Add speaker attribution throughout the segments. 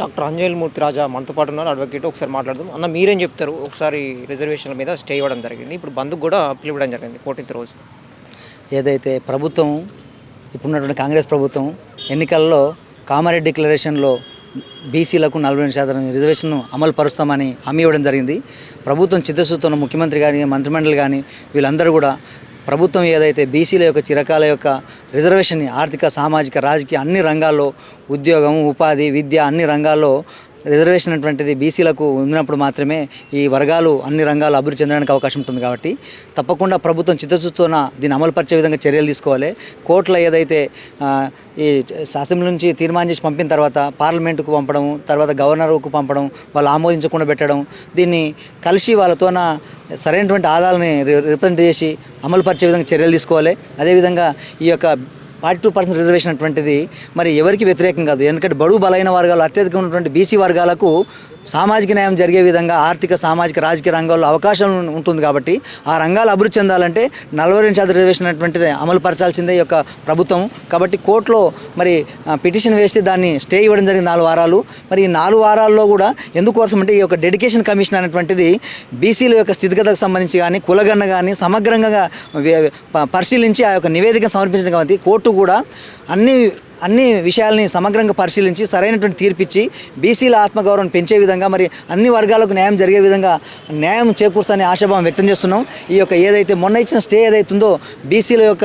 Speaker 1: Doctor Anjaneya మూర్తి రాజా మనతో పాటు ఉన్నారు. అడ్వకేట్ ఒకసారి మాట్లాడదాం. అన్న మీరేం చెప్తారు? ఒకసారి రిజర్వేషన్ల మీద స్టే ఇవ్వడం జరిగింది. ఇప్పుడు బంధుకు కూడా పిలవడం జరిగింది ఫోర్టీన్త్ రోజు
Speaker 2: ఏదైతే ప్రభుత్వం ఇప్పుడున్నటువంటి కాంగ్రెస్ ప్రభుత్వం ఎన్నికల్లో కామారెడ్డి డిక్లరేషన్లో బీసీలకు నలభై శాతం రిజర్వేషన్ను అమలు పరుస్తామని హామీ ఇవ్వడం జరిగింది. ప్రభుత్వం చిత్తశుద్ధితో ముఖ్యమంత్రి కానీ మంత్రిమండలి కానీ వీళ్ళందరూ కూడా ప్రభుత్వం ఏదైతే బీసీల యొక్క చిరకాల యొక్క రిజర్వేషన్ని ఆర్థిక సామాజిక రాజకీయ అన్ని రంగాల్లో ఉద్యోగం ఉపాధి విద్య అన్ని రంగాల్లో రిజర్వేషన్ అటువంటిది బీసీలకు ఉన్నప్పుడు మాత్రమే ఈ వర్గాలు అన్ని రంగాలు అభివృద్ధి చెందడానికి అవకాశం ఉంటుంది కాబట్టి తప్పకుండా ప్రభుత్వం చిత్తశుద్ధితోన దీన్ని అమలుపరిచే విధంగా చర్యలు తీసుకోవాలి. కోర్టులో ఏదైతే ఈ అసెంబ్లీ నుంచి తీర్మానం చేసి పంపిన తర్వాత పార్లమెంటుకు పంపడం తర్వాత గవర్నర్కు పంపడం వాళ్ళు ఆమోదించకుండా పెట్టడం దీన్ని కలిసి వాళ్ళతోన సరైనటువంటి ఆదాలని రిప్రజెంట్ చేసి అమలుపరిచే విధంగా చర్యలు తీసుకోవాలి. అదేవిధంగా ఈ యొక్క ఫార్టీ టూ పర్సెంట్ రిజర్వేషన్ అటువంటిది మరి ఎవరికి వ్యతిరేకం కాదు. ఎందుకంటే బడుగు బలైన వర్గాలు అత్యధికంగా ఉన్నటువంటి బీసీ వర్గాలకు సామాజిక న్యాయం జరిగే విధంగా ఆర్థిక సామాజిక రాజకీయ రంగాల్లో అవకాశం ఉంటుంది కాబట్టి ఆ రంగాలు అభివృద్ధి చెందాలంటే నలభై రెండు శాతం రిజర్వేషన్ అటువంటిది అమలు పరచాల్సిందే ఈ యొక్క ప్రభుత్వం. కాబట్టి కోర్టులో మరి పిటిషన్ వేసి దాన్ని స్టే ఇవ్వడం జరిగింది నాలుగు వారాలు. మరి ఈ నాలుగు వారాల్లో కూడా ఎందుకోసం అంటే ఈ యొక్క డెడికేషన్ కమిషన్ అనేటువంటిది బీసీల యొక్క స్థితిగతులకు సంబంధించి కానీ కులగన్న కానీ సమగ్రంగా పరిశీలించి ఆ యొక్క నివేదిక సమర్పించడం కాబట్టి కోర్టు కూడా అన్ని అన్ని విషయాల్ని సమగ్రంగా పరిశీలించి సరైనటువంటి తీర్పిచ్చి బీసీల ఆత్మగౌరవం పెంచే విధంగా మరి అన్ని వర్గాలకు న్యాయం జరిగే విధంగా న్యాయం చేకూరుస్తానే ఆశాభావం వ్యక్తం చేస్తున్నాం. ఈ యొక్క ఏదైతే మొన్న ఇచ్చిన స్టే ఏదైతుందో బీసీల యొక్క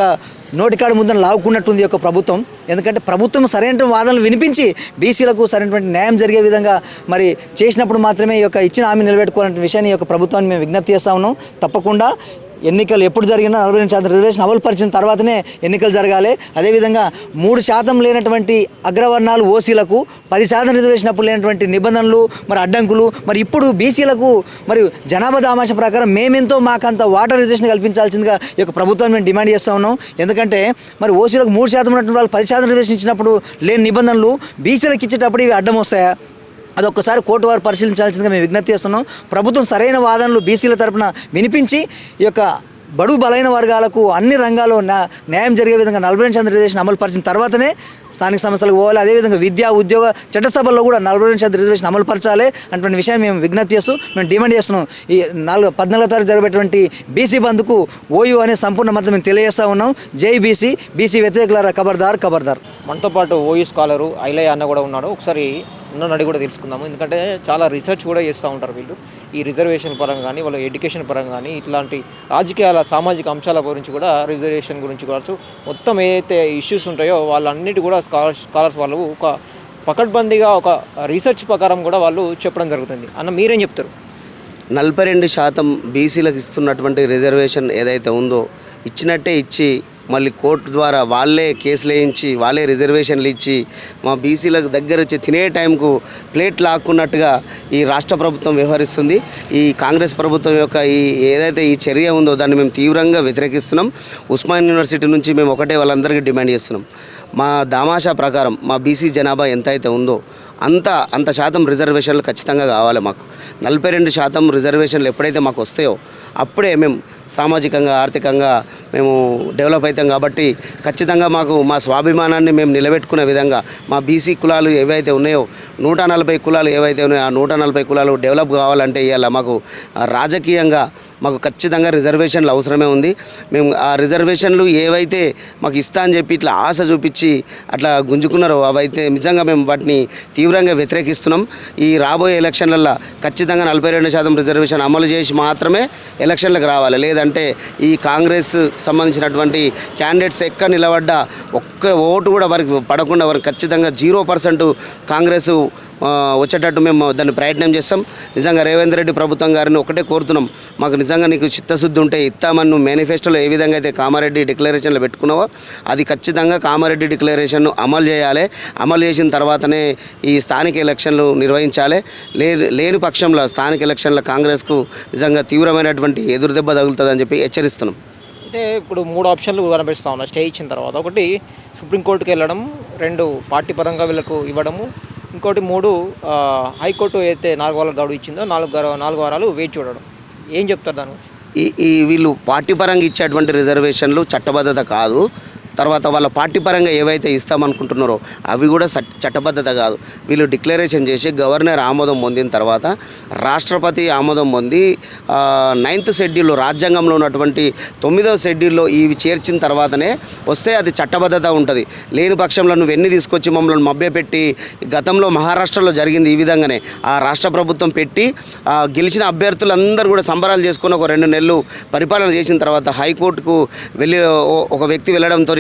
Speaker 2: నోటికాడు ముందర లావుకున్నట్టుంది యొక్క ప్రభుత్వం. ఎందుకంటే ప్రభుత్వం సరైన వాదనలు వినిపించి బీసీలకు సరైనటువంటి న్యాయం జరిగే విధంగా మరి చేసినప్పుడు మాత్రమే ఈ యొక్క ఇచ్చిన హామీ నిలబెట్టుకోవాలనే విషయాన్ని ఈ యొక్క ప్రభుత్వాన్ని మేము విజ్ఞప్తి చేస్తా ఉన్నాం. తప్పకుండా ఎన్నికలు ఎప్పుడు జరిగినా నలభై రెండు శాతం రిజర్వేషన్ అమలుపరిచిన తర్వాతనే ఎన్నికలు జరగాలి. అదేవిధంగా మూడు శాతం లేనటువంటి అగ్రవర్ణాలు ఓసీలకు పది శాతం రిజర్వేషన్ అప్పుడు లేనటువంటి నిబంధనలు మరి అడ్డంకులు మరి ఇప్పుడు బీసీలకు మరి జనాభా దామాష ప్రకారం మేమెంతో మాకంత వాటర్ రిజర్వేషన్ కల్పించాల్సిందిగా ఈ యొక్క ప్రభుత్వాన్ని మేము డిమాండ్ చేస్తూ ఉన్నాం. ఎందుకంటే మరి ఓసీలకు మూడు శాతం ఉన్నటువంటి వాళ్ళు పది శాతం రిజర్వేషన్ ఇచ్చినప్పుడు లేని నిబంధనలు బీసీలకు ఇచ్చేటప్పుడు ఇవి అడ్డం వస్తాయా? అది ఒక్కసారి కోర్టు వారు పరిశీలించాల్సిందిగా మేము విజ్ఞప్తి చేస్తున్నాం. ప్రభుత్వం సరైన వాదనలు బీసీల తరపున వినిపించి ఈ యొక్క బడుగు బలైన వర్గాలకు అన్ని రంగాల్లో న్యాయం జరిగే విధంగా నలభై రెండు రిజర్వేషన్ అమలు పరిచిన తర్వాతనే స్థానిక సంస్థలకు పోవాలి. అదేవిధంగా విద్యా ఉద్యోగ చట్టసభల్లో కూడా నలభై రెండు శాతం రిజర్వేషన్ అమలు పరచాలి అటువంటి విషయాన్ని మేము విజ్ఞప్తి చేస్తూ మేము డిమాండ్ చేస్తున్నాం. ఈ నాలుగు పద్నాలుగో తారీఖు జరిగేటువంటి బీసీ బంద్కు ఓయూ అనే సంపూర్ణ మద్దతు మేము తెలియజేస్తా ఉన్నాం. జై బీసీ బీసీ వ్యతిరేకులారా కబర్దార్ కబర్దార్.
Speaker 1: మనతో పాటు ఓయూ స్కాలరు ఐలయ్య అన్న కూడా ఉన్నాడు. ఒకసారి ఉన్న కూడా తెలుసుకుందాము. ఎందుకంటే చాలా రీసెర్చ్ కూడా చేస్తూ ఉంటారు వీళ్ళు. ఈ రిజర్వేషన్ పరంగా కానీ వాళ్ళ ఎడ్యుకేషన్ పరంగా కానీ ఇట్లాంటి రాజకీయాల సామాజిక అంశాల గురించి కూడా రిజర్వేషన్ గురించి కావచ్చు మొత్తం ఏదైతే ఇష్యూస్ ఉంటాయో వాళ్ళన్నిటి కూడా స్కాలర్ స్కాలర్స్ వాళ్ళు ఒక పకడ్బందీగా ఒక రీసెర్చ్ ప్రకారం కూడా వాళ్ళు చెప్పడం జరుగుతుంది. అన్న మీరేం చెప్తారు?
Speaker 3: నలభై రెండు శాతం బీసీలకు ఇస్తున్నటువంటి రిజర్వేషన్ ఏదైతే ఉందో ఇచ్చినట్టే ఇచ్చి మళ్ళీ కోర్టు ద్వారా వాళ్ళే కేసులు వేయించి వాళ్ళే రిజర్వేషన్లు ఇచ్చి మా బీసీలకు దగ్గర వచ్చి తినే టైంకు ప్లేట్ లాక్కున్నట్టుగా ఈ రాష్ట్ర ప్రభుత్వం వ్యవహరిస్తుంది. ఈ కాంగ్రెస్ ప్రభుత్వం యొక్క ఈ ఏదైతే ఈ చర్య ఉందో దాన్ని మేము తీవ్రంగా వ్యతిరేకిస్తున్నాం. ఉస్మాన్ యూనివర్సిటీ నుంచి మేము ఒకటే వాళ్ళందరికీ డిమాండ్ చేస్తున్నాం. మా దామాషా ప్రకారం మా బీసీ జనాభా ఎంత అయితే ఉందో అంత అంత శాతం రిజర్వేషన్లు ఖచ్చితంగా కావాలి మాకు. నలభై రెండు శాతం రిజర్వేషన్లు ఎప్పుడైతే మాకు వస్తాయో అప్పుడే మేము సామాజికంగా ఆర్థికంగా మేము డెవలప్ అవుతాం కాబట్టి ఖచ్చితంగా మాకు మా స్వాభిమానాన్ని మేము నిలబెట్టుకునే విధంగా మా బీసీ కులాలు ఏవైతే ఉన్నాయో నూట నలభై కులాలు ఏవైతే ఉన్నాయో ఆ నూట నలభై కులాలు డెవలప్ కావాలంటే ఇవాళ మాకు రాజకీయంగా మాకు ఖచ్చితంగా రిజర్వేషన్లు అవసరమే ఉంది. మేము ఆ రిజర్వేషన్లు ఏవైతే మాకు ఇస్తా అని చెప్పి ఇట్లా ఆశ చూపించి అట్లా గుంజుకున్నారో అవైతే నిజంగా మేము వాటిని తీవ్రంగా వ్యతిరేకిస్తున్నాం. ఈ రాబోయే ఎలక్షన్లలో ఖచ్చితంగా నలభై రెండు శాతం రిజర్వేషన్ అమలు చేసి మాత్రమే ఎలక్షన్లకు రావాలి. లేదంటే ఈ కాంగ్రెస్ సంబంధించినటువంటి క్యాండిడేట్స్ ఎక్కడ నిలబడ్డా ఒక్క ఓటు కూడా వారికి పడకుండా వారికి ఖచ్చితంగా జీరో పర్సెంట్ కాంగ్రెస్ వచ్చేటట్టు మేము దాన్ని ప్రయత్నం చేస్తాం. నిజంగా రేవంత్ రెడ్డి ప్రభుత్వం గారిని ఒకటే కోరుతున్నాం. మాకు నిజంగా నీకు చిత్తశుద్ధి ఉంటే ఇస్తామని నువ్వు మేనిఫెస్టోలో ఏ విధంగా అయితే కామారెడ్డి డిక్లరేషన్లో పెట్టుకున్నావో అది ఖచ్చితంగా కామారెడ్డి డిక్లరేషన్ను అమలు చేయాలి. అమలు చేసిన తర్వాతనే ఈ స్థానిక ఎలక్షన్లు నిర్వహించాలి. లేని పక్షంలో స్థానిక ఎలక్షన్ల కాంగ్రెస్కు నిజంగా తీవ్రమైనటువంటి ఎదురు దెబ్బ తగులుతుందని చెప్పి హెచ్చరిస్తున్నాం.
Speaker 1: అయితే ఇప్పుడు మూడు ఆప్షన్లు కనిపిస్తా ఉన్నాయి. స్టే ఇచ్చిన తర్వాత ఒకటి సుప్రీంకోర్టుకి వెళ్ళడం రెండు పార్టీ పరంగా వీళ్ళకు ఇవ్వడము ఇంకోటి మూడు హైకోర్టు అయితే నాలుగు వారాలు గడువు ఇచ్చిందో నాలుగు నాలుగు వారాలు వేచి చూడడం. ఏం చెప్తారు దాని
Speaker 3: ఈ ఈ వీళ్ళు పార్టీ పరంగా ఇచ్చేటువంటి రిజర్వేషన్లు చట్టబద్ధత కాదు. తర్వాత వాళ్ళ పార్టీ పరంగా ఏవైతే ఇస్తామనుకుంటున్నారో అవి కూడా చట్టబద్ధత కాదు. వీళ్ళు డిక్లరేషన్ చేసి గవర్నర్ ఆమోదం పొందిన తర్వాత రాష్ట్రపతి ఆమోదం పొంది నైన్త్ షెడ్యూల్లో రాజ్యాంగంలో ఉన్నటువంటి తొమ్మిదవ షెడ్యూల్లో ఇవి చేర్చిన తర్వాతనే వస్తే అది చట్టబద్ధత ఉంటుంది. లేని పక్షంలో నువ్వు ఎన్ని తీసుకొచ్చి మమ్మల్ని మభ్యపెట్టి గతంలో మహారాష్ట్రలో జరిగింది ఈ విధంగానే ఆ రాష్ట్ర ప్రభుత్వం పెట్టి గెలిచిన అభ్యర్థులందరూ కూడా సంబరాలు చేసుకుని ఒక రెండు నెలలు పరిపాలన చేసిన తర్వాత హైకోర్టుకు వెళ్ళి ఓ- ఒక వ్యక్తి వెళ్ళడంతో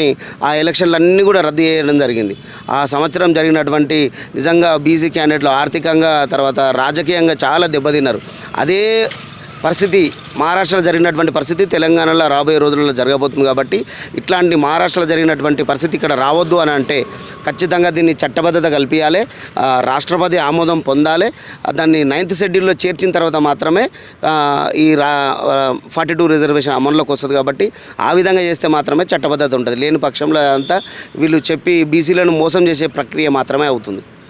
Speaker 3: ఆ ఎలక్షన్లు అన్నీ కూడా రద్దు చేయడం జరిగింది. ఆ సంవత్సరం జరిగినటువంటి నిజంగా బీసీ క్యాండిడేట్లు ఆర్థికంగా తర్వాత రాజకీయంగా చాలా దెబ్బతిన్నారు. అదే పరిస్థితి మహారాష్ట్రలో జరిగినటువంటి పరిస్థితి తెలంగాణలో రాబోయే రోజుల్లో జరగబోతుంది కాబట్టి ఇట్లాంటి మహారాష్ట్రలో జరిగినటువంటి పరిస్థితి ఇక్కడ రావద్దు అని అంటే ఖచ్చితంగా దీన్ని చట్టబద్ధత కల్పించాలి రాష్ట్రపతి ఆమోదం పొందాలి దాన్ని నైన్త్ షెడ్యూల్లో చేర్చిన తర్వాత మాత్రమే ఈ రా ఫార్టీ టూ రిజర్వేషన్ అమల్లోకి వస్తుంది కాబట్టి ఆ విధంగా చేస్తే మాత్రమే చట్టబద్ధత ఉంటుంది. లేని పక్షంలో అంతా వీళ్ళు చెప్పి బీసీలను మోసం చేసే ప్రక్రియ మాత్రమే అవుతుంది.